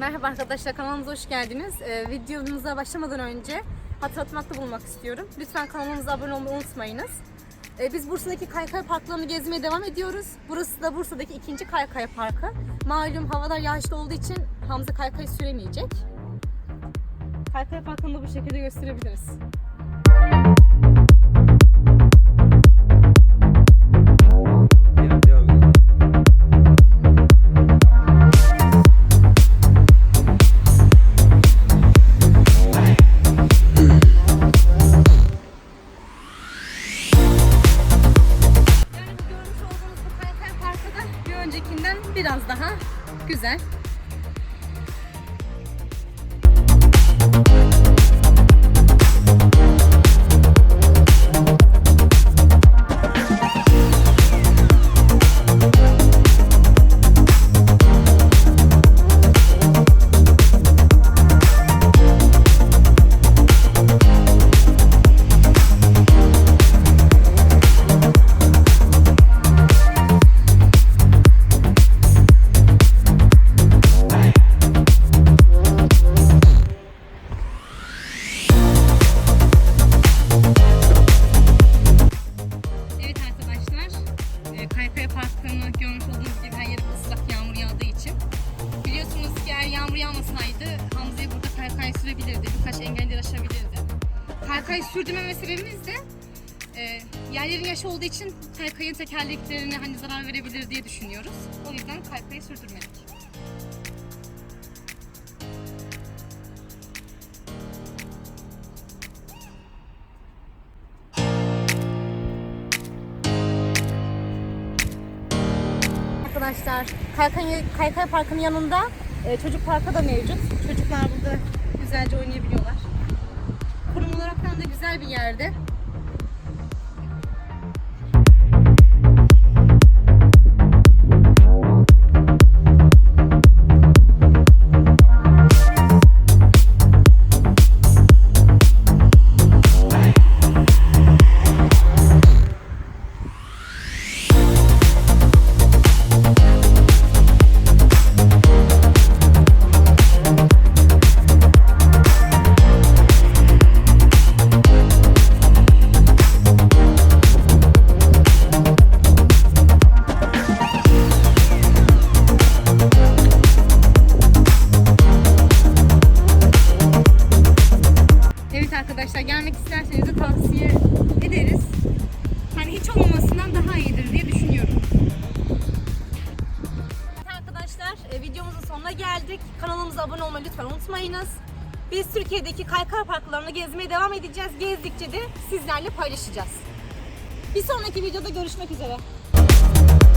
Merhaba arkadaşlar kanalımıza hoş geldiniz. Ee, videomuza başlamadan önce hatırlatmakta bulunmak istiyorum. Lütfen kanalımıza abone olmayı unutmayınız. Ee, biz Bursa'daki kaykay parklarını gezmeye devam ediyoruz. Burası da Bursa'daki ikinci kaykay parkı. Malum havalar yağışlı olduğu için Hamza kaykay süremeyecek. Kaykay parkını da bu şekilde gösterebiliriz. Güzel. Yağmasaydı Hamza'yı burada kaykay sürebilirdi, birkaç engelleri aşabilirdi. Kaykay sürdürmeme sebebimiz de e, yerlerin yaş olduğu için kaykayın tekerleklerine hani zarar verebilir diye düşünüyoruz. O yüzden kaykayı sürdürmedik. Arkadaşlar Kaykay, Kaykay Parkı'nın yanında e, çocuk parkı da mevcut. Çocuklar burada güzelce oynayabiliyorlar. Konum olaraktan da güzel bir yerde. Arkadaşlar gelmek isterseniz de tavsiye ederiz. Hani hiç olmamasından daha iyidir diye düşünüyorum. Evet arkadaşlar e, videomuzun sonuna geldik. Kanalımıza abone olmayı lütfen unutmayınız. Biz Türkiye'deki kaykay parklarını gezmeye devam edeceğiz. Gezdikçe de sizlerle paylaşacağız. Bir sonraki videoda görüşmek üzere.